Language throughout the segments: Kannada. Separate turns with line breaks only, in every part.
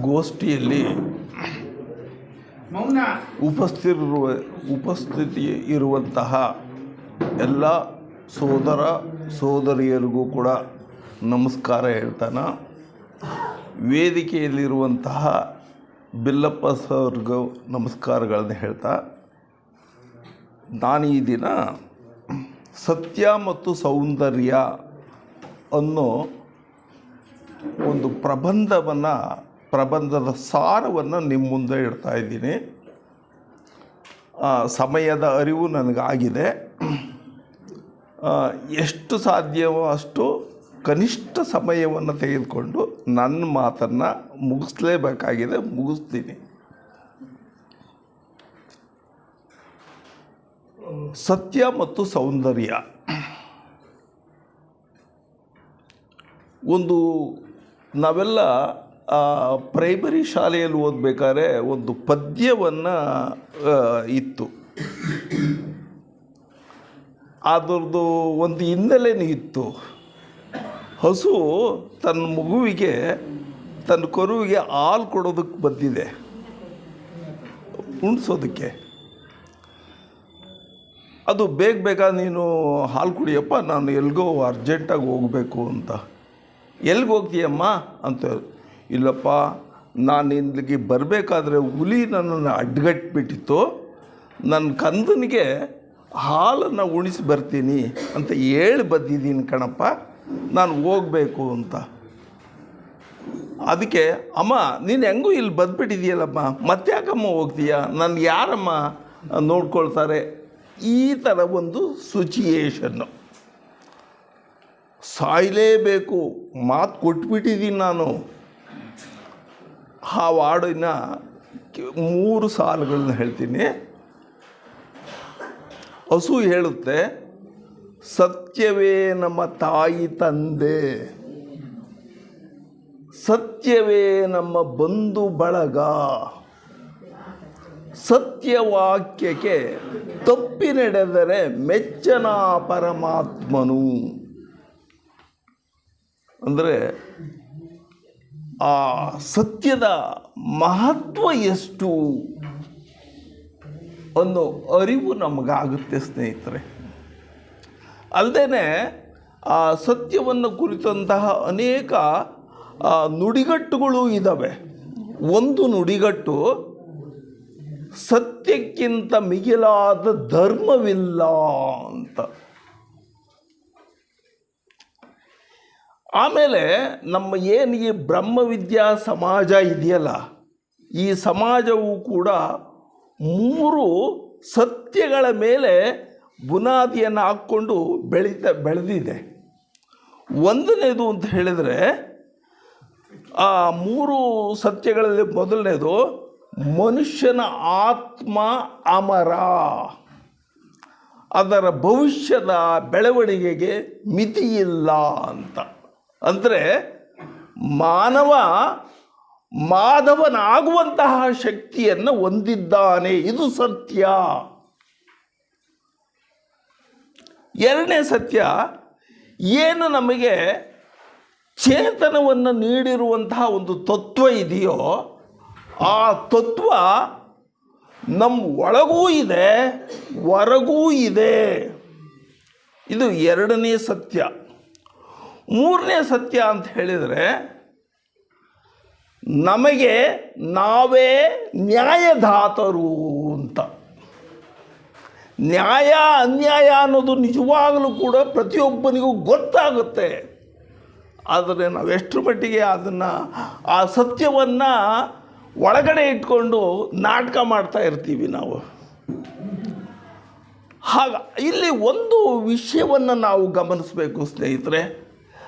ಗೋಷ್ಠಿಯಲ್ಲಿ
ಮೌನ.
ಉಪಸ್ಥಿತಿರುವ ಉಪಸ್ಥಿತಿ ಇರುವಂತಹ ಎಲ್ಲ ಸೋದರ ಸೋದರಿಯರಿಗೂ ಕೂಡ ನಮಸ್ಕಾರ ಹೇಳ್ತಾನ. ವೇದಿಕೆಯಲ್ಲಿರುವಂತಹ ಬಿಲ್ಲಪ್ಪ ಸರ್ಗೂ ನಮಸ್ಕಾರಗಳನ್ನು ಹೇಳ್ತಾ ನಾನು ಈ ದಿನ ಸತ್ಯ ಮತ್ತು ಸೌಂದರ್ಯ ಅನ್ನೋ ಒಂದು ಪ್ರಬಂಧವನ್ನು, ಪ್ರಬಂಧದ ಸಾರವನ್ನು ನಿಮ್ಮ ಮುಂದೆ ಇಡ್ತಾ ಇದ್ದೀನಿ. ಸಮಯದ ಅರಿವು ನನಗಾಗಿದೆ. ಎಷ್ಟು ಸಾಧ್ಯವೋ ಅಷ್ಟು ಕನಿಷ್ಠ ಸಮಯವನ್ನು ತೆಗೆದುಕೊಂಡು ನನ್ನ ಮಾತನ್ನು ಮುಗಿಸ್ಲೇಬೇಕಾಗಿದೆ, ಮುಗಿಸ್ತೀನಿ. ಸತ್ಯ ಮತ್ತು ಸೌಂದರ್ಯ. ಒಂದು ನಾವೆಲ್ಲ ಪ್ರೈಮರಿ ಶಾಲೆಯಲ್ಲಿ ಓದಬೇಕಾದ್ರೆ ಒಂದು ಪದ್ಯವನ್ನು ಇತ್ತು. ಅದರದ್ದು ಒಂದು ಹಿನ್ನೆಲೆನೂ ಇತ್ತು. ಹಸು ತನ್ನ ಮಗುವಿಗೆ, ತನ್ನ ಕರುವಿಗೆ ಹಾಲು ಕೊಡೋದಕ್ಕೆ ಬಂದಿದೆ. ಉಣಿಸೋದಕ್ಕೆ. ಅದು ಬೇಗ ಬೇಗ ನೀನು ಹಾಲು ಕುಡಿಯಪ್ಪ, ನಾನು ಎಲ್ಗೋ ಅರ್ಜೆಂಟಾಗಿ ಹೋಗಬೇಕು ಅಂತ. ಎಲ್ಲಿಗೆ ಹೋಗ್ತೀಯಮ್ಮ? ಅಂತ ಇಲ್ಲಪ್ಪ, ನಾನು ಇಲ್ಲಿಗೆ ಬರಬೇಕಾದ್ರೆ ಹುಲಿ ನನ್ನನ್ನು ಅಡ್ಗಟ್ಬಿಟ್ಟಿತ್ತು. ನನ್ನ ಕಂದನಿಗೆ ಹಾಲನ್ನು ಉಣಿಸಿ ಬರ್ತೀನಿ ಅಂತ ಹೇಳಿ ಬಂದಿದ್ದೀನಿ ಕಣಪ್ಪ. ನಾನು ಹೋಗಬೇಕು ಅಂತ. ಅದಕ್ಕೆ, ಅಮ್ಮ, ನೀನು ಹೆಂಗೂ ಇಲ್ಲಿ ಬದ್ಬಿಟ್ಟಿದೀಯಲ್ಲಮ್ಮ ಮತ್ತೆ ಯಾಕಮ್ಮ ಹೋಗ್ತೀಯ? ನನ್ನ ಯಾರಮ್ಮ ನೋಡ್ಕೊಳ್ತಾರೆ? ಈ ಥರ ಒಂದು ಸಿಚುಯೇಷನ್ನು ಸಾಯಲೇಬೇಕು, ಮಾತು ಕೊಟ್ಬಿಟ್ಟಿದ್ದೀನಿ ನಾನು. ಆ ಕೆ- ಮೂರು ಸಾಲುಗಳನ್ನ ಹೇಳ್ತೀನಿ. ಹಸು ಹೇಳುತ್ತೆ, ಸತ್ಯವೇ ನಮ್ಮ ತಾಯಿ ತಂದೆ. ಸತ್ಯವೇ ನಮ್ಮ ಬಂಧು ಬಳಗ. ಸತ್ಯವಾಕ್ಯಕ್ಕೆ ತಪ್ಪಿ ನಡೆದರೆ ಮೆಚ್ಚನ ಪರಮಾತ್ಮನು. ಅಂದರೆ ಆ ಸತ್ಯದ ಮಹತ್ವ ಎಷ್ಟು ಅನ್ನೋ ಅರಿವು ನಮಗಾಗುತ್ತೆ ಸ್ನೇಹಿತರೆ. ಅಲ್ಲದೇ ಆ ಸತ್ಯವನ್ನು ಕುರಿತಂತಹ ಅನೇಕ ನುಡಿಗಟ್ಟುಗಳು ಇದ್ದಾವೆ ಒಂದು ನುಡಿಗಟ್ಟು ಸತ್ಯಕ್ಕಿಂತ ಮಿಗಿಲಾದ ಧರ್ಮವಿಲ್ಲ ಅಂತ. ಆಮೇಲೆ ನಮ್ಮ ಏನು ಈ ಬ್ರಹ್ಮವಿದ್ಯಾ ಸಮಾಜ ಇದೆಯಲ್ಲ, ಈ ಸಮಾಜವು ಕೂಡ ಮೂರು ಸತ್ಯಗಳ ಮೇಲೆ ಬುನಾದಿಯನ್ನು ಹಾಕ್ಕೊಂಡು ಬೆಳೀತಾ ಬೆಳೆದಿದೆ. ಒಂದನೇದು ಅಂತ ಹೇಳಿದರೆ, ಆ ಮೂರು ಸತ್ಯಗಳಲ್ಲಿ ಮೊದಲನೇದು ಮನುಷ್ಯನ ಆತ್ಮ ಅಮರ. ಅದರ ಭವಿಷ್ಯದ ಬೆಳವಣಿಗೆಗೆ ಮಿತಿಯಿಲ್ಲ ಅಂತ. ಅಂದರೆ ಮಾನವ ಮಾಧವನಾಗುವಂತಹ ಶಕ್ತಿಯನ್ನು ಹೊಂದಿದ್ದಾನೆ. ಇದು ಸತ್ಯ. ಎರಡನೇ ಸತ್ಯ, ಏನು ನಮಗೆ ಚೇತನವನ್ನು ನೀಡಿರುವಂತಹ ಒಂದು ತತ್ವ ಇದೆಯೋ ಆ ತತ್ವ ನಮ್ಮ ಒಳಗೂ ಇದೆ, ಹೊರಗೂ ಇದೆ. ಇದು ಎರಡನೇ ಸತ್ಯ. ಮೂರನೇ ಸತ್ಯ ಅಂತ ಹೇಳಿದರೆ, ನಮಗೆ ನಾವೇ ನ್ಯಾಯದಾತರು ಅಂತ. ನ್ಯಾಯ, ಅನ್ಯಾಯ ಅನ್ನೋದು ನಿಜವಾಗಲೂ ಕೂಡ ಪ್ರತಿಯೊಬ್ಬನಿಗೂ ಗೊತ್ತಾಗುತ್ತೆ. ಆದರೆ ನಾವು ಎಷ್ಟರ ಮಟ್ಟಿಗೆ ಅದನ್ನು, ಆ ಸತ್ಯವನ್ನು ಒಳಗಡೆ ಇಟ್ಕೊಂಡು ನಾಟಕ ಮಾಡ್ತಾ ಇರ್ತೀವಿ ನಾವು. ಹಾಗ, ಇಲ್ಲಿ ಒಂದು ವಿಷಯವನ್ನು ನಾವು ಗಮನಿಸಬೇಕು ಸ್ನೇಹಿತರೆ.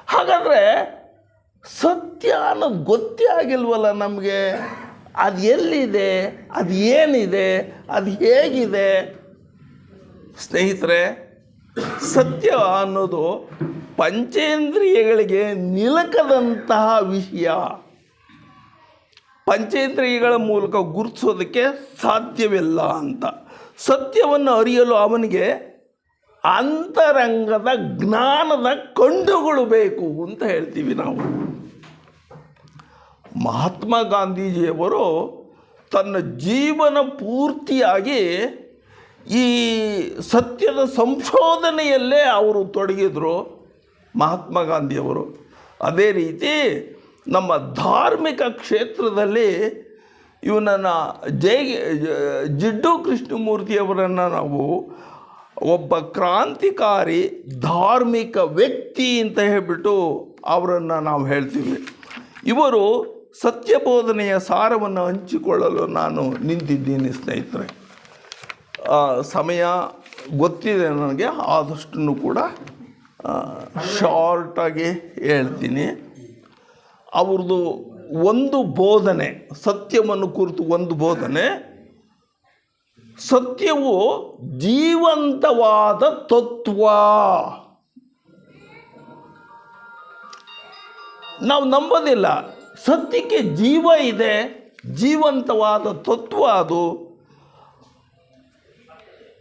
ಹಾಗಾದರೆ ಸತ್ಯ ಅನ್ನೋದು ಗೊತ್ತೇ ಆಗಿಲ್ವಲ್ಲ ನಮಗೆ? ಅದು ಎಲ್ಲಿದೆ? ಅದು ಏನಿದೆ? ಅದು ಹೇಗಿದೆ? ಸ್ನೇಹಿತರೆ, ಸತ್ಯ ಅನ್ನೋದು ಪಂಚೇಂದ್ರಿಯಗಳಿಗೆ ನಿಲಕದಂತಹ ವಿಷಯ. ಪಂಚೇಂದ್ರಿಯಗಳ ಮೂಲಕ ಗುರುತಿಸೋದಕ್ಕೆ ಸಾಧ್ಯವಿಲ್ಲ ಅಂತ. ಸತ್ಯವನ್ನು ಅರಿಯಲು ಅವನಿಗೆ ಅಂತರಂಗದ ಜ್ಞಾನದ ಕಂಡುಗಳು ಬೇಕು ಅಂತ ಹೇಳ್ತೀವಿ ನಾವು. ಮಹಾತ್ಮ ಗಾಂಧೀಜಿಯವರು ತನ್ನ ಜೀವನ ಪೂರ್ತಿಯಾಗಿ ಈ ಸತ್ಯದ ಸಂಶೋಧನೆಯಲ್ಲೇ ಅವರು ತೊಡಗಿದರು ಮಹಾತ್ಮ ಗಾಂಧಿಯವರು. ಅದೇ ರೀತಿ ನಮ್ಮ ಧಾರ್ಮಿಕ ಕ್ಷೇತ್ರದಲ್ಲಿ ಇವನನ್ನು ಜೈ, ಜಿಡ್ಡು ಕೃಷ್ಣಮೂರ್ತಿಯವರನ್ನು ನಾವು ಒಬ್ಬ ಕ್ರಾಂತಿಕಾರಿ ಧಾರ್ಮಿಕ ವ್ಯಕ್ತಿ ಅಂತ ಹೇಳಿಬಿಟ್ಟು ಅವರನ್ನು ನಾವು ಹೇಳ್ತೀವಿ. ಇವರು ಸತ್ಯಬೋಧನೆಯ ಸಾರವನ್ನು ಹಂಚಿಕೊಳ್ಳಲು ನಾನು ನಿಂತಿದ್ದೀನಿ ಸ್ನೇಹಿತರೆ. ಸಮಯ ಗೊತ್ತಿದೆ ನನಗೆ ಆದಷ್ಟು ಕೂಡ ಶಾರ್ಟಾಗಿ ಹೇಳ್ತೀನಿ. ಅವ್ರದ್ದು ಒಂದು ಬೋಧನೆ, ಸತ್ಯವನ್ನು ಕುರಿತು ಒಂದು ಬೋಧನೆ, ಸತ್ಯವು ಜೀವಂತವಾದ ತತ್ವ. ನಾವು ನಂಬೋದಿಲ್ಲ. ಸತ್ಯಕ್ಕೆ ಜೀವ ಇದೆ, ಜೀವಂತವಾದ ತತ್ವ ಅದು.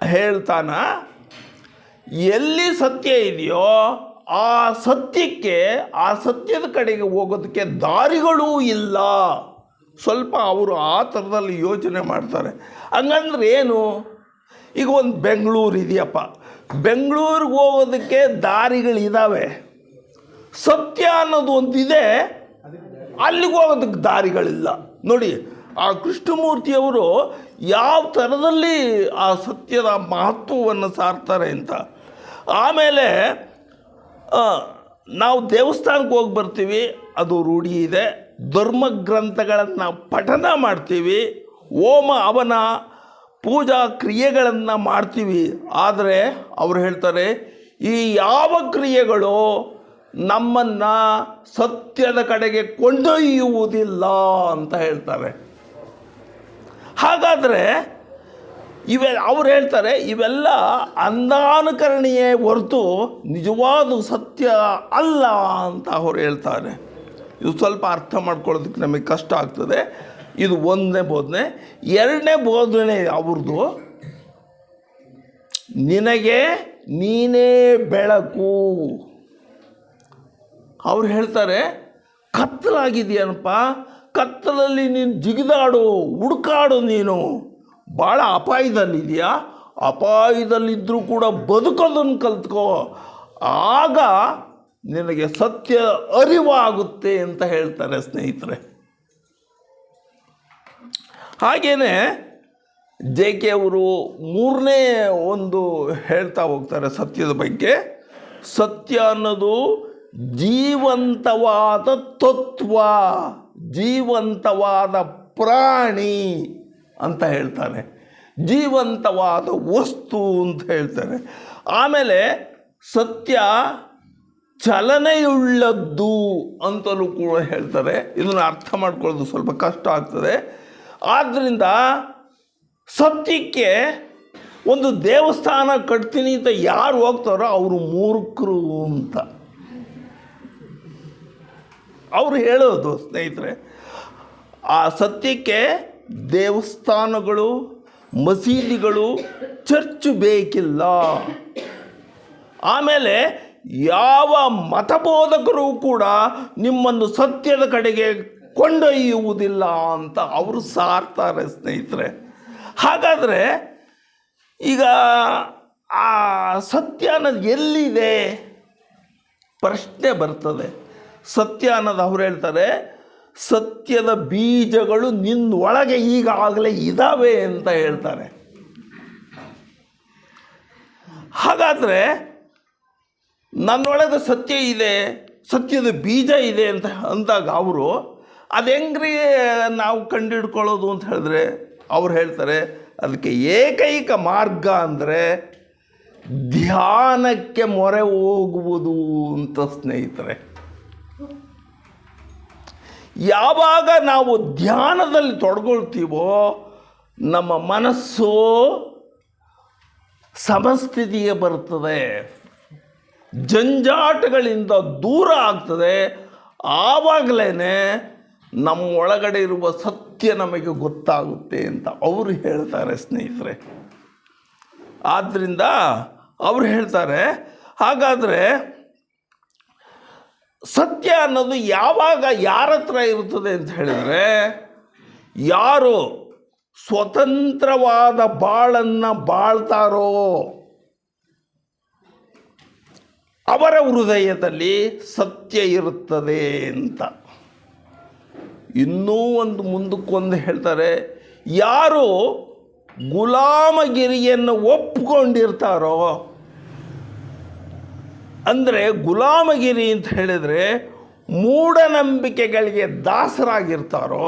ಹೇಳ್ತಾನ, ಎಲ್ಲಿ ಸತ್ಯ ಇದೆಯೋ ಆ ಸತ್ಯಕ್ಕೆ, ಆ ಸತ್ಯದ ಕಡೆಗೆ ಹೋಗೋದಕ್ಕೆ ದಾರಿಗಳೂ ಇಲ್ಲ. ಸ್ವಲ್ಪ ಅವರು ಆ ಥರದಲ್ಲಿ ಯೋಚನೆ ಮಾಡ್ತಾರೆ. ಹಂಗಂದ್ರೆ ಏನು? ಈಗ ಒಂದು ಬೆಂಗಳೂರು ಇದೆಯಪ್ಪ. ಬೆಂಗಳೂರಿಗೆ ಹೋಗೋದಕ್ಕೆ ದಾರಿಗಳಿದ್ದಾವೆ ಸತ್ಯ ಅನ್ನೋದು ಒಂದಿದೆ, ಅಲ್ಲಿಗೆ ಹೋಗೋದಕ್ಕೆ ದಾರಿಗಳಿಲ್ಲ. ನೋಡಿ, ಆ ಕೃಷ್ಣಮೂರ್ತಿಯವರು ಯಾವ ಥರದಲ್ಲಿ ಆ ಸತ್ಯದ ಮಹತ್ವವನ್ನು ಸಾರ್ತಾರೆ ಅಂತ. ಆಮೇಲೆ ನಾವು ದೇವಸ್ಥಾನಕ್ಕೆ ಹೋಗಿ ಬರ್ತೀವಿ, ಅದು ರೂಢಿ ಇದೆ. ಧರ್ಮ ಗ್ರಂಥಗಳನ್ನು ಪಠನ ಮಾಡ್ತೀವಿ ಓಮ ಅವನ ಪೂಜಾ ಕ್ರಿಯೆಗಳನ್ನು ಮಾಡ್ತೀವಿ. ಆದರೆ ಅವರು ಹೇಳ್ತಾರೆ, ಈ ಯಾವ ಕ್ರಿಯೆಗಳು ನಮ್ಮನ್ನು ಸತ್ಯದ ಕಡೆಗೆ ಕೊಂಡೊಯ್ಯುವುದಿಲ್ಲ ಅಂತ ಹೇಳ್ತಾರೆ. ಹಾಗಾದರೆ ಇವೆ ಅವ್ರು ಹೇಳ್ತಾರೆ, ಇವೆಲ್ಲ ಅಂದಾನುಕರಣೆಯೇ ಹೊರತು ನಿಜವಾದ ಸತ್ಯ ಅಲ್ಲ ಅಂತ ಅವ್ರು ಹೇಳ್ತಾರೆ. ಇದು ಸ್ವಲ್ಪ ಅರ್ಥ ಮಾಡ್ಕೊಳ್ಳೋದಕ್ಕೆ ನಮಗೆ ಕಷ್ಟ ಆಗ್ತದೆ. ಇದು ಒಂದನೇ ಬೋಧನೆ. ಎರಡನೇ ಬೋಧನೆ ಅವ್ರದ್ದು ನಿನಗೆ ನೀನೇ ಬೆಳಕು. ಅವ್ರು ಹೇಳ್ತಾರೆ, ಕತ್ತಲಾಗಿದೆಯನಪ್ಪ, ಕತ್ತಲಲ್ಲಿ ನೀನು ಜಿಗಿದಾಡು, ಹುಡುಕಾಡು ನೀನು. ಭಾಳ ಅಪಾಯದಲ್ಲಿದೆಯಾ? ಅಪಾಯದಲ್ಲಿದ್ದರೂ ಕೂಡ ಬದುಕೋದನ್ನು ಕಲ್ತ್ಕೋ. ಆಗ ನಿನಗೆ ಸತ್ಯ ಅರಿವಾಗುತ್ತೆ ಅಂತ ಹೇಳ್ತಾರೆ ಸ್ನೇಹಿತರೆ. ಹಾಗೆಯೇ ಜೆ ಕೆ ಅವರು ಮೂರನೇ ಒಂದು ಹೇಳ್ತಾ ಹೋಗ್ತಾರೆ ಸತ್ಯದ ಬಗ್ಗೆ. ಸತ್ಯ ಅನ್ನೋದು ಜೀವಂತವಾದ ತತ್ವ, ಜೀವಂತವಾದ ಪ್ರಾಣಿ. ಅಂತ ಹೇಳ್ತಾರೆ ಜೀವಂತವಾದ ವಸ್ತು ಅಂತ ಹೇಳ್ತಾರೆ. ಆಮೇಲೆ ಸತ್ಯ ಚಲನೆಯುಳ್ಳದ್ದು ಅಂತಲೂ ಕೂಡ ಹೇಳ್ತಾರೆ. ಇದನ್ನು ಅರ್ಥ ಮಾಡ್ಕೊಳ್ಳೋದು ಸ್ವಲ್ಪ ಕಷ್ಟ ಆಗ್ತದೆ. ಆದ್ದರಿಂದ ಸತ್ಯಕ್ಕೆ ಒಂದು ದೇವಸ್ಥಾನ ಕಟ್ತೀನಿ ಅಂತ ಯಾರು ಹೋಗ್ತಾರೋ ಅವರು ಮೂರ್ಖರು ಅಂತ. ಅವರು ಹೇಳೋದು ಸ್ನೇಹಿತರೆ, ಆ ಸತ್ಯಕ್ಕೆ ದೇವಸ್ಥಾನಗಳು, ಮಸೀದಿಗಳು, ಚರ್ಚು ಬೇಕಿಲ್ಲ. ಆಮೇಲೆ ಯಾವ ಮತಬೋಧಕರು ಕೂಡ ನಿಮ್ಮನ್ನು ಸತ್ಯದ ಕಡೆಗೆ ಕೊಂಡೊಯ್ಯುವುದಿಲ್ಲ ಅಂತ ಅವರು ಸಾರ್ತಾರೆ ಸ್ನೇಹಿತರೆ. ಹಾಗಾದರೆ ಈಗ ಆ ಸತ್ಯ ಅನ್ನೋದು ಎಲ್ಲಿದೆ? ಪ್ರಶ್ನೆ ಬರ್ತದೆ. ಸತ್ಯ ಅನ್ನೋದು ಅವ್ರು ಹೇಳ್ತಾರೆ ಸತ್ಯದ ಬೀಜಗಳು ನಿನ್ನೊಳಗೆ ಈಗಾಗಲೇ ಇದ್ದಾವೆ ಅಂತ ಹೇಳ್ತಾರೆ. ಹಾಗಾದರೆ ನನ್ನೊಳಗೆ ಸತ್ಯ ಇದೆ, ಸತ್ಯದ ಬೀಜ ಇದೆ ಅಂತ ಅಂದಾಗ ಅವರು, ಅದು ಹೆಂಗ್ರಿ ನಾವು ಕಂಡುಹಿಡ್ಕೊಳ್ಳೋದು ಅಂತ ಹೇಳಿದ್ರೆ ಅವ್ರು ಹೇಳ್ತಾರೆ, ಅದಕ್ಕೆ ಏಕೈಕ ಮಾರ್ಗ ಅಂದರೆ ಧ್ಯಾನಕ್ಕೆ ಮೊರೆ ಹೋಗುವುದು ಅಂತ ಸ್ನೇಹಿತರೆ. ಯಾವಾಗ ನಾವು ಧ್ಯಾನದಲ್ಲಿ ತೊಡಗೊಳ್ತೀವೋ, ನಮ್ಮ ಮನಸ್ಸು ಸಮಸ್ಥಿತಿಗೆ ಬರ್ತದೆ ಜಂಜಾಟಗಳಿಂದ ದೂರ ಆಗ್ತದೆ. ಆವಾಗಲೇ ನಮ್ಮ ಒಳಗಡೆ ಇರುವ ಸತ್ಯ ನಮಗೆ ಗೊತ್ತಾಗುತ್ತೆ ಅಂತ ಅವರು ಹೇಳ್ತಾರೆ ಸ್ನೇಹಿತರೆ. ಆದ್ದರಿಂದ ಅವ್ರು ಹೇಳ್ತಾರೆ, ಹಾಗಾದರೆ ಸತ್ಯ ಅನ್ನೋದು ಯಾವಾಗ ಯಾರ ಹತ್ರ ಇರುತ್ತದೆ ಅಂತ ಹೇಳಿದರೆ, ಯಾರು ಸ್ವತಂತ್ರವಾದ ಬಾಳನ್ನು ಬಾಳ್ತಾರೋ ಅವರ ಹೃದಯದಲ್ಲಿ ಸತ್ಯ ಇರುತ್ತದೆ ಅಂತ. ಇನ್ನೂ ಒಂದು ಮುಂದಕ್ಕೊಂದು ಹೇಳ್ತಾರೆ, ಯಾರು ಗುಲಾಮಗಿರಿಯನ್ನು ಒಪ್ಕೊಂಡಿರ್ತಾರೋ ಅಂದರೆ ಗುಲಾಮಗಿರಿ ಅಂತ ಹೇಳಿದರೆ ಮೂಢನಂಬಿಕೆಗಳಿಗೆ ದಾಸರಾಗಿರ್ತಾರೋ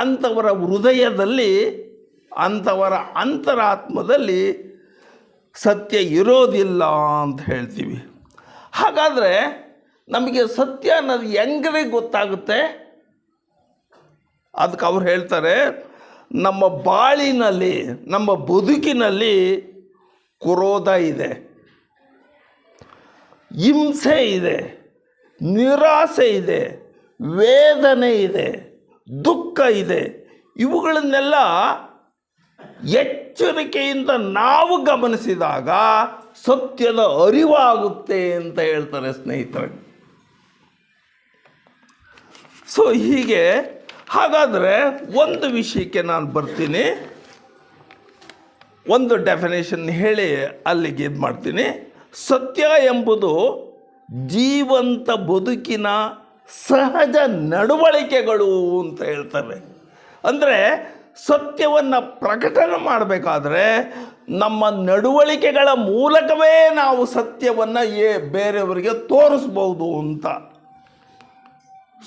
ಅಂಥವರ ಹೃದಯದಲ್ಲಿ ಅಂಥವರ ಅಂತರಾತ್ಮದಲ್ಲಿ ಸತ್ಯ ಇರೋದಿಲ್ಲ ಅಂತ ಹೇಳ್ತೀವಿ. ಹಾಗಾದರೆ ನಮಗೆ ಸತ್ಯ ಅನ್ನೋದು ಹೆಂಗ್ರೆ ಗೊತ್ತಾಗುತ್ತೆ? ಅದಕ್ಕೆ ಅವ್ರು ಹೇಳ್ತಾರೆ, ನಮ್ಮ ಬಾಳಿನಲ್ಲಿ, ನಮ್ಮ ಬದುಕಿನಲ್ಲಿ ಕ್ರೋಧ ಇದೆ. ಹಿಂಸೆ ಇದೆ, ನಿರಾಸೆ ಇದೆ, ವೇದನೆ ಇದೆ, ದುಃಖ ಇದೆ. ಇವುಗಳನ್ನೆಲ್ಲ ಎಚ್ಚರಿಕೆಯಿಂದ ನಾವು ಗಮನಿಸಿದಾಗ ಸತ್ಯದ ಅರಿವಾಗುತ್ತೆ ಅಂತ ಹೇಳ್ತಾರೆ ಸ್ನೇಹಿತರೆ. ಸೊ ಹೀಗೆ ಹಾಗಾದರೆ ಒಂದು ವಿಷಯಕ್ಕೆ ನಾನು ಬರ್ತೀನಿ. ಒಂದು ಡೆಫಿನೇಷನ್ ಹೇಳಿ ಅಲ್ಲಿಗೆ ಇದು ಮಾಡ್ತೀನಿ ಸತ್ಯ ಎಂಬುದು ಜೀವಂತ ಬದುಕಿನ ಸಹಜ ನಡವಳಿಕೆಗಳು ಅಂತ ಹೇಳ್ತಾರೆ. ಅಂದರೆ ಸತ್ಯವನ್ನು ಪ್ರಕಟಣೆ ಮಾಡಬೇಕಾದ್ರೆ ನಮ್ಮ ನಡವಳಿಕೆಗಳ ಮೂಲಕವೇ ನಾವು ಸತ್ಯವನ್ನು ಏ ಬೇರೆಯವರಿಗೆ ತೋರಿಸ್ಬೋದು ಅಂತ.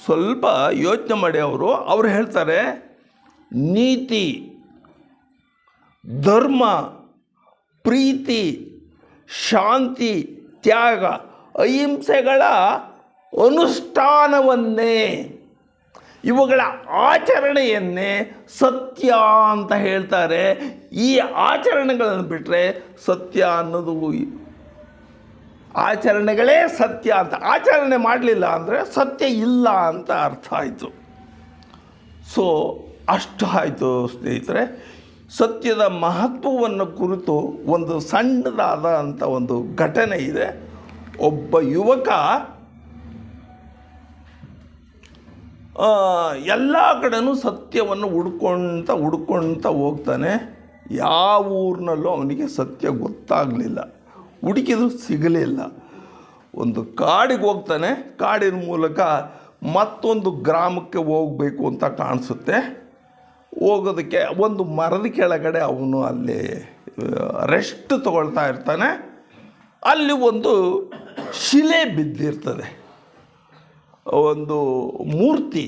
ಸ್ವಲ್ಪ ಯೋಚನೆ ಮಾಡಿ ಅವರು, ಅವ್ರು ಹೇಳ್ತಾರೆ, ನೀತಿ, ಧರ್ಮ, ಪ್ರೀತಿ ಶಾಂತಿ, ತ್ಯಾಗ, ಅಹಿಂಸೆಗಳ ಅನುಷ್ಠಾನವನ್ನೇ, ಇವುಗಳ ಆಚರಣೆಯನ್ನೇ ಸತ್ಯ ಅಂತ ಹೇಳ್ತಾರೆ. ಈ ಆಚರಣೆಗಳನ್ನು ಬಿಟ್ಟರೆ ಸತ್ಯ ಅನ್ನೋದು ಆಚರಣೆಗಳೇ ಸತ್ಯ ಅಂತ. ಆಚರಣೆ ಮಾಡಲಿಲ್ಲ ಅಂದರೆ ಸತ್ಯ ಇಲ್ಲ ಅಂತ ಅರ್ಥ ಆಯಿತು. ಸೊ ಅಷ್ಟು ಆಯಿತು ಸ್ನೇಹಿತರೆ. ಸತ್ಯದ ಮಹತ್ವವನ್ನು ಕುರಿತು ಒಂದು ಸಣ್ಣದಾದ ಒಂದು ಘಟನೆ ಇದೆ. ಒಬ್ಬ ಯುವಕ ಎಲ್ಲ ಕಡೆನೂ ಸತ್ಯವನ್ನು ಹುಡ್ಕೊಳ್ತಾ ಹುಡ್ಕೊಳ್ತಾ ಹೋಗ್ತಾನೆ. ಯಾವ ಊರಿನಲ್ಲೂ ಅವನಿಗೆ ಸತ್ಯ ಗೊತ್ತಾಗಲಿಲ್ಲ. ಹುಡುಕಿದ್ರು ಸಿಗಲಿಲ್ಲ. ಒಂದು ಕಾಡಿಗೆ ಹೋಗ್ತಾನೆ. ಕಾಡಿನ ಮೂಲಕ ಮತ್ತೊಂದು ಗ್ರಾಮಕ್ಕೆ ಹೋಗಬೇಕು ಅಂತ ಕಾಣಿಸುತ್ತೆ. ಹೋಗೋದಕ್ಕೆ ಒಂದು ಮರದ ಕೆಳಗಡೆ ಅವನು ಅಲ್ಲಿ ರೆಸ್ಟ್ ತಗೊಳ್ತಾ ಇರ್ತಾನೆ. ಅಲ್ಲಿ ಒಂದು ಶಿಲೆ ಬಿದ್ದಿರ್ತದೆ. ಒಂದು ಮೂರ್ತಿ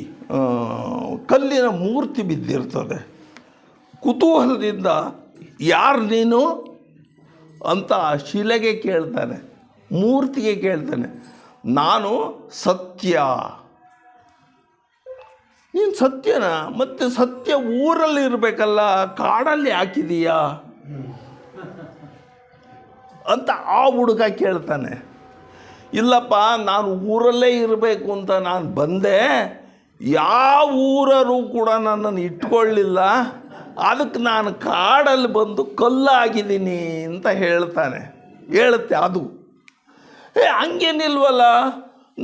ಕಲ್ಲಿನ ಮೂರ್ತಿ ಬಿದ್ದಿರ್ತದೆ. ಕುತೂಹಲದಿಂದ ಯಾರು ನೀನು ಅಂತ ಆ ಶಿಲೆಗೆ ಕೇಳ್ತಾನೆ, ಮೂರ್ತಿಗೆ ಕೇಳ್ತಾನೆ. ನಾನು ಸತ್ಯ. ನೀನು ಸತ್ಯನ? ಮತ್ತು ಸತ್ಯ ಊರಲ್ಲಿ ಇರಬೇಕಲ್ಲ, ಕಾಡಲ್ಲಿ ಹಾಕಿದೀಯಾ? ಅಂತ ಆ ಹುಡುಗ ಕೇಳ್ತಾನೆ. ಇಲ್ಲಪ್ಪ, ನಾನು ಊರಲ್ಲೇ ಇರಬೇಕು ಅಂತ ನಾನು ಬಂದೆ. ಯಾವ ಊರರು ಕೂಡ ನನ್ನನ್ನು ಇಟ್ಕೊಳ್ಳಿಲ್ಲ. ಅದಕ್ಕೆ ನಾನು ಕಾಡಲ್ಲಿ ಬಂದು ಕಲ್ಲಾಗಿದ್ದೀನಿ ಅಂತ ಹೇಳ್ತಾನೆ. ಹೇಳುತ್ತೆ ಅದು. ಏ, ಹಂಗೇನಿಲ್ವಲ್ಲ?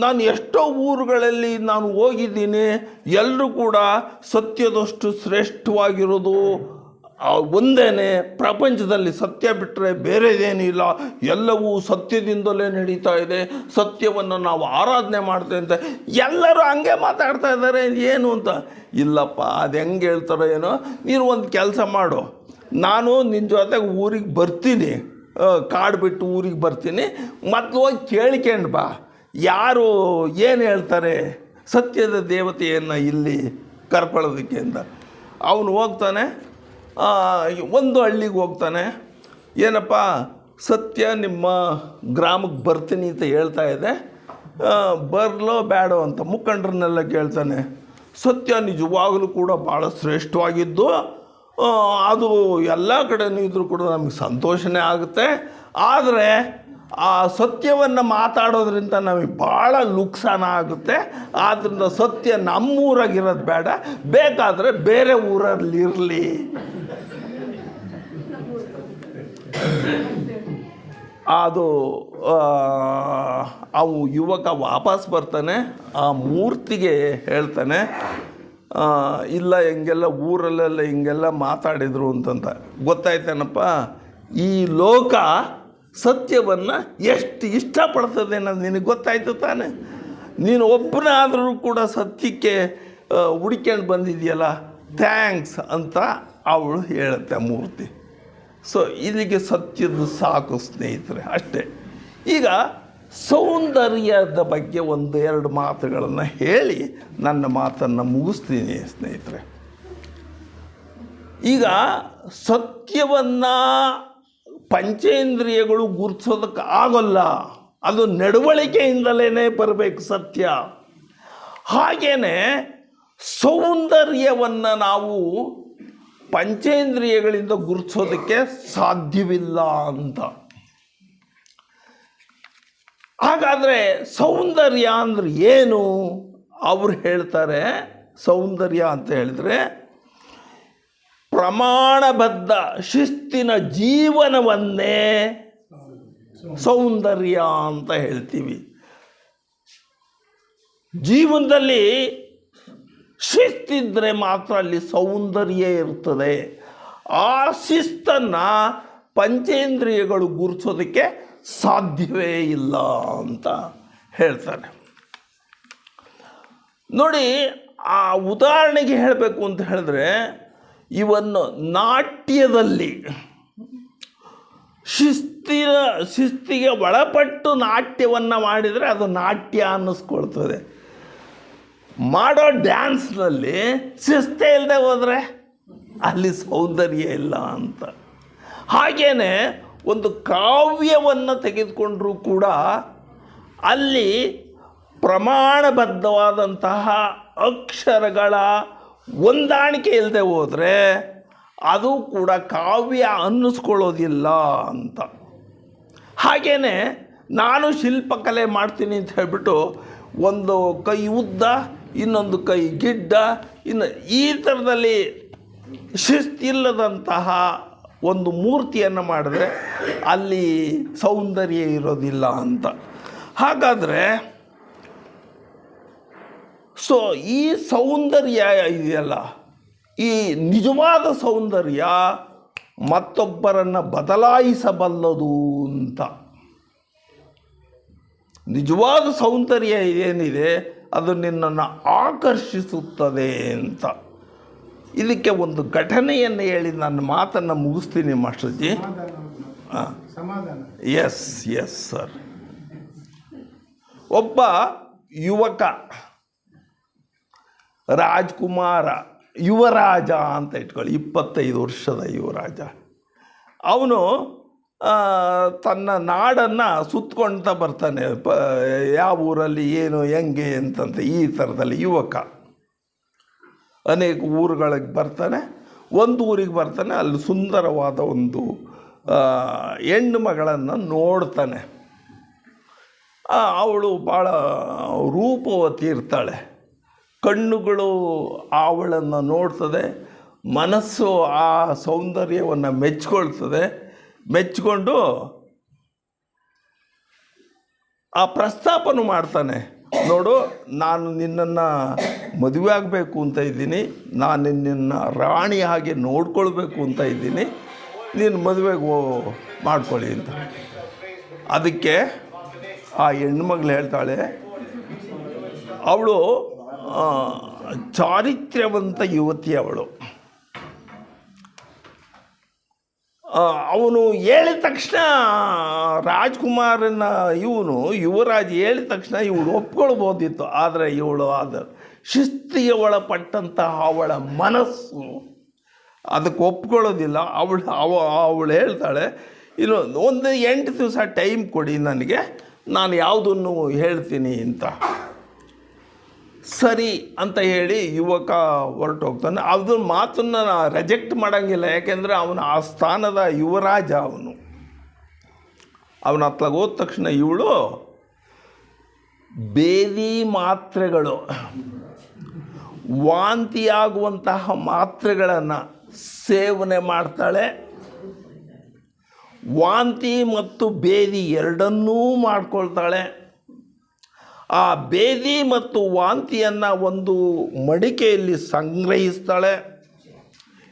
ನಾನು ಎಷ್ಟೋ ಊರುಗಳಲ್ಲಿ ನಾನು ಹೋಗಿದ್ದೀನಿ ಎಲ್ಲರೂ ಕೂಡ ಸತ್ಯದಷ್ಟು ಶ್ರೇಷ್ಠವಾಗಿರೋದು. ಒಂದೇ ಪ್ರಪಂಚದಲ್ಲಿ ಸತ್ಯ ಬಿಟ್ಟರೆ ಬೇರೆದೇನಿಲ್ಲ ಎಲ್ಲವೂ ಸತ್ಯದಿಂದಲೇ ನಡೀತಾ ಇದೆ. ಸತ್ಯವನ್ನು ನಾವು ಆರಾಧನೆ ಮಾಡ್ತೇವೆ ಅಂತ. ಎಲ್ಲರೂ ಹಂಗೆ ಮಾತಾಡ್ತಾ ಇದ್ದಾರೆ, ಏನು ಅಂತ? ಇಲ್ಲಪ್ಪ, ಅದು ಹೆಂಗೆ ಹೇಳ್ತಾರೋ ಏನೋ? ನೀನು ಒಂದು ಕೆಲಸ ಮಾಡು. ನಾನು ನಿನ್ನ ಜೊತೆಗೆ ಊರಿಗೆ ಬರ್ತೀನಿ. ಕಾಡು ಬಿಟ್ಟು ಊರಿಗೆ ಬರ್ತೀನಿ. ಮೊದಲು ಹೋಗಿ ಕೇಳ್ಕೊಂಡು ಬಾ. ಯಾರು ಏನು ಹೇಳ್ತಾರೆ? ಸತ್ಯದ ದೇವತೆಯನ್ನು ಇಲ್ಲಿ ಕರ್ಕೊಳ್ಳೋದಕ್ಕೆ ಅಂತ. ಅವನು ಹೋಗ್ತಾನೆ ಒಂದು ಹಳ್ಳಿಗೆ ಹೋಗ್ತಾನೆ. ಏನಪ್ಪ, ಸತ್ಯ ನಿಮ್ಮ ಗ್ರಾಮಕ್ಕೆ ಬರ್ತೀನಿ ಅಂತ ಹೇಳ್ತಾ ಇದೆ. ಬರಲೋ ಬೇಡೋ ಅಂತ ಮುಖಂಡರನ್ನೆಲ್ಲ ಕೇಳ್ತಾನೆ. ಸತ್ಯ ನಿಜವಾಗಲೂ ಕೂಡ ಭಾಳ ಶ್ರೇಷ್ಠವಾಗಿದ್ದು ಅದು ಎಲ್ಲ ಕಡೆಯೂ ಇದ್ದರೂ ಕೂಡ ನಮಗೆ ಸಂತೋಷನೇ ಆಗುತ್ತೆ. ಆದರೆ ಆ ಸತ್ಯವನ್ನು ಮಾತಾಡೋದ್ರಿಂದ ನಮಗೆ ಭಾಳ ನುಕ್ಸಾನ ಆಗುತ್ತೆ. ಆದ್ದರಿಂದ ಸತ್ಯ ನಮ್ಮೂರಾಗಿರೋದು ಬೇಡ. ಬೇಕಾದರೆ ಬೇರೆ ಊರಲ್ಲಿ ಇರಲಿ ಅದು ಅವು ಯುವಕ ವಾಪಸ್ ಬರ್ತಾನೆ, ಆ ಮೂರ್ತಿಗೆ ಹೇಳ್ತಾನೆ ಇಲ್ಲ ಹಿಂಗೆಲ್ಲ ಊರಲ್ಲೆಲ್ಲ ಹಿಂಗೆಲ್ಲ ಮಾತಾಡಿದರು ಅಂತಂತ. ಗೊತ್ತಾಯ್ತೇನಪ್ಪ? ಈ ಲೋಕ ಸತ್ಯವನ್ನು ಎಷ್ಟು ಇಷ್ಟಪಡ್ತದೆ ಅನ್ನೋದು ನಿನಗೆ ಗೊತ್ತಾಯಿತು ತಾನೆ? ನೀನು ಒಬ್ಬನಾದರೂ ಕೂಡ ಸತ್ಯಕ್ಕೆ ಹುಡ್ಕೊಂಡು ಬಂದಿದೆಯಲ್ಲ ಥ್ಯಾಂಕ್ಸ್ ಅಂತ ಅವಳು ಹೇಳುತ್ತೆ ಮೂರ್ತಿ. ಸೊ ಇಲ್ಲಿಗೆ ಸತ್ಯದ ಸಾಕು ಸ್ನೇಹಿತರೆ, ಅಷ್ಟೇ. ಈಗ ಸೌಂದರ್ಯದ ಬಗ್ಗೆ ಒಂದು ಎರಡು ಮಾತುಗಳನ್ನು ಹೇಳಿ ನನ್ನ ಮಾತನ್ನು ಮುಗಿಸ್ತೀನಿ ಸ್ನೇಹಿತರೆ. ಈಗ ಸತ್ಯವನ್ನು ಪಂಚೇಂದ್ರಿಯಗಳು ಗುರುತಿಸೋದಕ್ಕೆ ಆಗೋಲ್ಲ. ಅದು ನಡವಳಿಕೆಯಿಂದಲೇ ಬರಬೇಕು ಸತ್ಯ. ಹಾಗೇ ಸೌಂದರ್ಯವನ್ನು ನಾವು ಪಂಚೇಂದ್ರಿಯಗಳಿಂದ ಗುರುತಿಸೋದಕ್ಕೆ ಸಾಧ್ಯವಿಲ್ಲ ಅಂತ. ಹಾಗಾದರೆ ಸೌಂದರ್ಯ ಅಂದ್ರೆ ಏನು? ಅವ್ರು ಹೇಳ್ತಾರೆ, ಸೌಂದರ್ಯ ಅಂತ ಹೇಳಿದ್ರೆ ಪ್ರಮಾಣಬದ್ಧ ಶಿಸ್ತಿನ ಜೀವನವನ್ನೇ ಸೌಂದರ್ಯ ಅಂತ ಹೇಳ್ತೀವಿ. ಜೀವನದಲ್ಲಿ ಶಿಸ್ತಿದ್ರೆ ಮಾತ್ರ ಅಲ್ಲಿ ಸೌಂದರ್ಯ ಇರ್ತದೆ. ಆ ಶಿಸ್ತನ್ನು ಪಂಚೇಂದ್ರಿಯಗಳು ಗುರುತಿಸೋದಕ್ಕೆ ಸಾಧ್ಯವೇ ಇಲ್ಲ ಅಂತ ಹೇಳ್ತಾರೆ. ನೋಡಿ, ಆ ಉದಾಹರಣೆಗೆ ಹೇಳಬೇಕು ಅಂತ ಹೇಳಿದ್ರೆ ಇವನ್ನು ನಾಟ್ಯದಲ್ಲಿ ಶಿಸ್ತಿನ, ಶಿಸ್ತಿಗೆ ಒಳಪಟ್ಟು ನಾಟ್ಯವನ್ನು ಮಾಡಿದರೆ ಅದು ನಾಟ್ಯ ಅನ್ನಿಸ್ಕೊಳ್ತದೆ. ಮಾಡೋ ಡ್ಯಾನ್ಸ್ನಲ್ಲಿ ಶಿಸ್ತೆ ಇಲ್ಲದೆ ಹೋದರೆ ಅಲ್ಲಿ ಸೌಂದರ್ಯ ಇಲ್ಲ ಅಂತ. ಹಾಗೇ ಒಂದು ಕಾವ್ಯವನ್ನು ತೆಗೆದುಕೊಂಡರೂ ಕೂಡ ಅಲ್ಲಿ ಪ್ರಮಾಣಬದ್ಧವಾದಂತಹ ಅಕ್ಷರಗಳ ಹೊಂದಾಣಿಕೆ ಇಲ್ಲದೆ ಹೋದರೆ ಅದು ಕೂಡ ಕಾವ್ಯ ಅನ್ನಿಸ್ಕೊಳ್ಳೋದಿಲ್ಲ ಅಂತ. ಹಾಗೇ ನಾನು ಶಿಲ್ಪಕಲೆ ಮಾಡ್ತೀನಿ ಅಂತ ಹೇಳಿಬಿಟ್ಟು ಒಂದು ಕೈ ಉದ್ದ, ಇನ್ನೊಂದು ಕೈ ಗಿಡ್ಡ, ಇನ್ನು ಈ ಥರದಲ್ಲಿ ಶಿಸ್ತಿಲ್ಲದಂತಹ ಒಂದು ಮೂರ್ತಿಯನ್ನು ಮಾಡಿದ್ರೆ ಅಲ್ಲಿ ಸೌಂದರ್ಯ ಇರೋದಿಲ್ಲ ಅಂತ. ಹಾಗಾದರೆ ಸೊ ಈ ಸೌಂದರ್ಯ ಇದೆಯಲ್ಲ ಈ ನಿಜವಾದ ಸೌಂದರ್ಯ ಮತ್ತೊಬ್ಬರನ್ನು ಬದಲಾಯಿಸಬಲ್ಲದು ಅಂತ. ನಿಜವಾದ ಸೌಂದರ್ಯ ಏನಿದೆ ಅದು ನಿನ್ನನ್ನು ಆಕರ್ಷಿಸುತ್ತದೆ ಅಂತ. ಇದಕ್ಕೆ ಒಂದು ಘಟನೆಯನ್ನು ಹೇಳಿ ನನ್ನ ಮಾತನ್ನು ಮುಗಿಸ್ತೀನಿ ಮಾಸ್ಟರ್ಜಿ. ಎಸ್ ಎಸ್ ಸರ್ ಒಬ್ಬ ಯುವಕ ರಾಜ್ಕುಮಾರ, ಯುವರಾಜ ಅಂತ ಇಟ್ಕೊಳ್ಳಿ. ಇಪ್ಪತ್ತೈದು ವರ್ಷದ ಯುವರಾಜ. ಅವನು ತನ್ನ ನಾಡನ್ನು ಸುತ್ಕೊಳ್ತಾ ಬರ್ತಾನೆ. ಪ, ಯಾವ ಊರಲ್ಲಿ, ಏನು, ಹೆಂಗೆ ಅಂತಂತ. ಈ ಥರದಲ್ಲಿ ಯುವಕ. ಅನೇಕ ಊರುಗಳಿಗೆ ಬರ್ತಾನೆ. ಒಂದು ಊರಿಗೆ ಬರ್ತಾನೆ. ಅಲ್ಲಿ ಸುಂದರವಾದ ಒಂದು ಹೆಣ್ಣು ಮಗಳನ್ನು ನೋಡ್ತಾನೆ. ಅವಳು ಭಾಳ ರೂಪವತಿ ಇರ್ತಾಳೆ. ಕಣ್ಣುಗಳು ಅವಳನ್ನು ನೋಡ್ತದೆ, ಮನಸ್ಸು ಆ ಸೌಂದರ್ಯವನ್ನು ಮೆಚ್ಕೊಳ್ತದೆ, ಮೆಚ್ಕೊಂಡು ಆ ಪ್ರಸ್ತಾಪನೂ ಮಾಡ್ತಾನೆ. ನೋಡು, ನಾನು ನಿನ್ನನ್ನು ಮದುವೆ ಆಗಬೇಕು ಅಂತ ಇದ್ದೀನಿ, ನಾನು ನಿನ್ನ ರಾಣಿ ಹಾಗೆ ನೋಡ್ಕೊಳ್ಬೇಕು ಅಂತ ಇದ್ದೀನಿ, ನೀನು ಮದುವೆಗೆ ಮಾಡ್ಕೊಳ್ಳಿ ಅಂತ. ಅದಕ್ಕೆ ಆ ಹೆಣ್ಮಗಳು ಹೇಳ್ತಾಳೆ, ಅವಳು ಚಾರಿತ್ರ್ಯವಂತ ಯುವತಿ ಅವಳು. ಅವನು ಹೇಳಿದ ತಕ್ಷಣ ರಾಜ್ಕುಮಾರನ ಇವನು, ಯುವರಾಜ್ ಹೇಳಿದ ತಕ್ಷಣ ಇವಳು ಒಪ್ಕೊಳ್ಬೋದಿತ್ತು. ಆದರೆ ಇವಳು ಆದ ಶಿಸ್ತಿಗೆ ಒಳಪಟ್ಟಂತಹ ಅವಳ ಮನಸ್ಸು ಅದಕ್ಕೆ ಒಪ್ಕೊಳ್ಳೋದಿಲ್ಲ. ಅವಳು, ಅವ, ಅವಳು ಹೇಳ್ತಾಳೆ, ಇನ್ನು ಒಂದು ಎಂಟು ದಿವಸ ಟೈಮ್ ಕೊಡಿ ನನಗೆ, ನಾನು ಯಾವುದನ್ನು ಹೇಳ್ತೀನಿ ಅಂತ. ಸರಿ ಅಂತ ಹೇಳಿ ಯುವಕ ಹೊರಟೋಗ್ತಾನೆ. ಅದ್ರ ಮಾತನ್ನು ರೆಜೆಕ್ಟ್ ಮಾಡೋಂಗಿಲ್ಲ. ಯಾಕೆಂದರೆ ಅವನ ಆ ಸ್ಥಾನದ ಯುವರಾಜ ಅವನು. ಅವನ ಹೋದ ತಕ್ಷಣ ಇವಳು ಬೇದಿ ಮಾತ್ರೆಗಳು, ವಾಂತಿಯಾಗುವಂತಹ ಮಾತ್ರೆಗಳನ್ನು ಸೇವನೆ ಮಾಡ್ತಾಳೆ. ವಾಂತಿ ಮತ್ತು ಬೇದಿ ಎರಡನ್ನೂ ಮಾಡ್ಕೊಳ್ತಾಳೆ. ಆ ಬೇದಿ ಮತ್ತು ವಾಂತಿಯನ್ನು ಒಂದು ಮಡಿಕೆಯಲ್ಲಿ ಸಂಗ್ರಹಿಸ್ತಾಳೆ.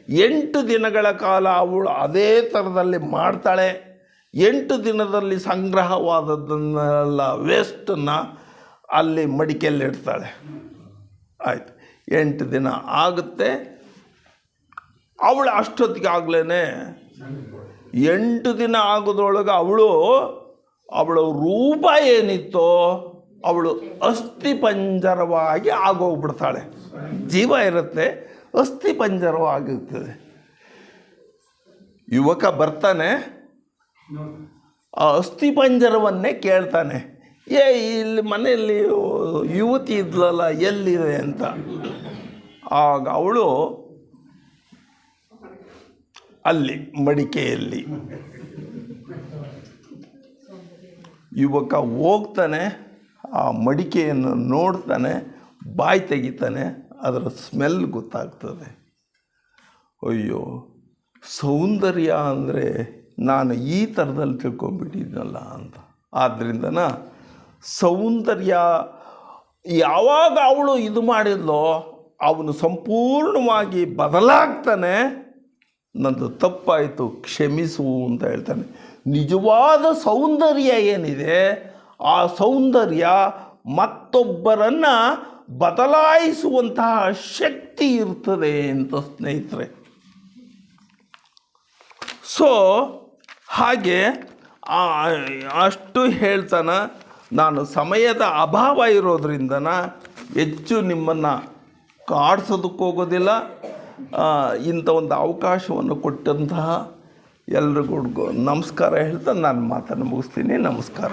ಎಂಟು ದಿನಗಳ ಕಾಲ ಅವಳು ಅದೇ ಥರದಲ್ಲಿ ಮಾಡ್ತಾಳೆ. ಎಂಟು ದಿನದಲ್ಲಿ ಸಂಗ್ರಹವಾದದ್ದನ್ನೆಲ್ಲ ವೇಸ್ಟನ್ನು ಅಲ್ಲಿ ಮಡಿಕೆಯಲ್ಲಿ ಇಡ್ತಾಳೆ. ಆಯಿತು. ಎಂಟು ದಿನ ಆಗುತ್ತೆ. ಅವಳು ಅಷ್ಟೊತ್ತಿಗೆ ಆಗ್ಲೇ ಎಂಟು ದಿನ ಆಗೋದ್ರೊಳಗೆ ಅವಳು, ಅವಳ ರೂಪ ಏನಿತ್ತೋ ಅವಳು ಅಸ್ಥಿಪಂಜರವಾಗಿ ಆಗೋಗ್ಬಿಡ್ತಾಳೆ. ಜೀವ ಇರುತ್ತೆ, ಅಸ್ಥಿ ಪಂಜರವಾಗಿರ್ತದೆ. ಯುವಕ ಬರ್ತಾನೆ, ಆ ಅಸ್ಥಿಪಂಜರವನ್ನೇ ಕೇಳ್ತಾನೆ, ಏ, ಇಲ್ಲಿ ಮನೆಯಲ್ಲಿ ಯುವತಿ ಇದ್ಲಲ್ಲ, ಎಲ್ಲಿದೆ ಅಂತ? ಆಗ ಅವಳು, ಅಲ್ಲಿ, ಮಡಿಕೆಯಲ್ಲಿ. ಯುವಕ ಹೋಗ್ತಾನೆ ಆ ಮಡಿಕೆಯನ್ನು ನೋಡ್ತಾನೆ, ಬಾಯಿ ತೆಗಿತಾನೆ, ಅದರ ಸ್ಮೆಲ್ ಗೊತ್ತಾಗ್ತದೆ. ಅಯ್ಯೋ, ಸೌಂದರ್ಯ ಅಂದರೆ ನಾನು ಈ ಥರದಲ್ಲಿ ತಿಳ್ಕೊಂಬಿಟ್ಟಿದ್ನಲ್ಲ ಅಂತ. ಆದ್ದರಿಂದನ ಸೌಂದರ್ಯ ಯಾವಾಗ ಅವಳು ಇದು ಮಾಡಿದ್ಲೋ, ಅವನು ಸಂಪೂರ್ಣವಾಗಿ ಬದಲಾಗ್ತಾನೆ, ನಂದು ತಪ್ಪಾಯಿತು, ಕ್ಷಮಿಸು ಅಂತ ಹೇಳ್ತಾನೆ. ನಿಜವಾದ ಸೌಂದರ್ಯ ಏನಿದೆ ಆ ಸೌಂದರ್ಯ ಮತ್ತೊಬ್ಬರನ್ನು ಬದಲಾಯಿಸುವಂತಹ ಶಕ್ತಿ ಇರ್ತದೆ ಅಂತ ಸ್ನೇಹಿತರೆ. ಸೊ ಹಾಗೆ ಅಷ್ಟು ಹೇಳ್ತಾನೆ, ನಾನು ಸಮಯದ ಅಭಾವ ಇರೋದ್ರಿಂದ ಹೆಚ್ಚು ನಿಮ್ಮನ್ನು ಕಾಡ್ಸೋದಕ್ಕೋಗೋದಿಲ್ಲ ಇಂಥ ಒಂದು ಅವಕಾಶವನ್ನು ಕೊಟ್ಟಂತಹ ಎಲ್ರಿಗೂ ನಮಸ್ಕಾರ ಹೇಳ್ತಾ ನಾನು ಮಾತನ್ನು ಮುಗಿಸ್ತೀನಿ. ನಮಸ್ಕಾರ.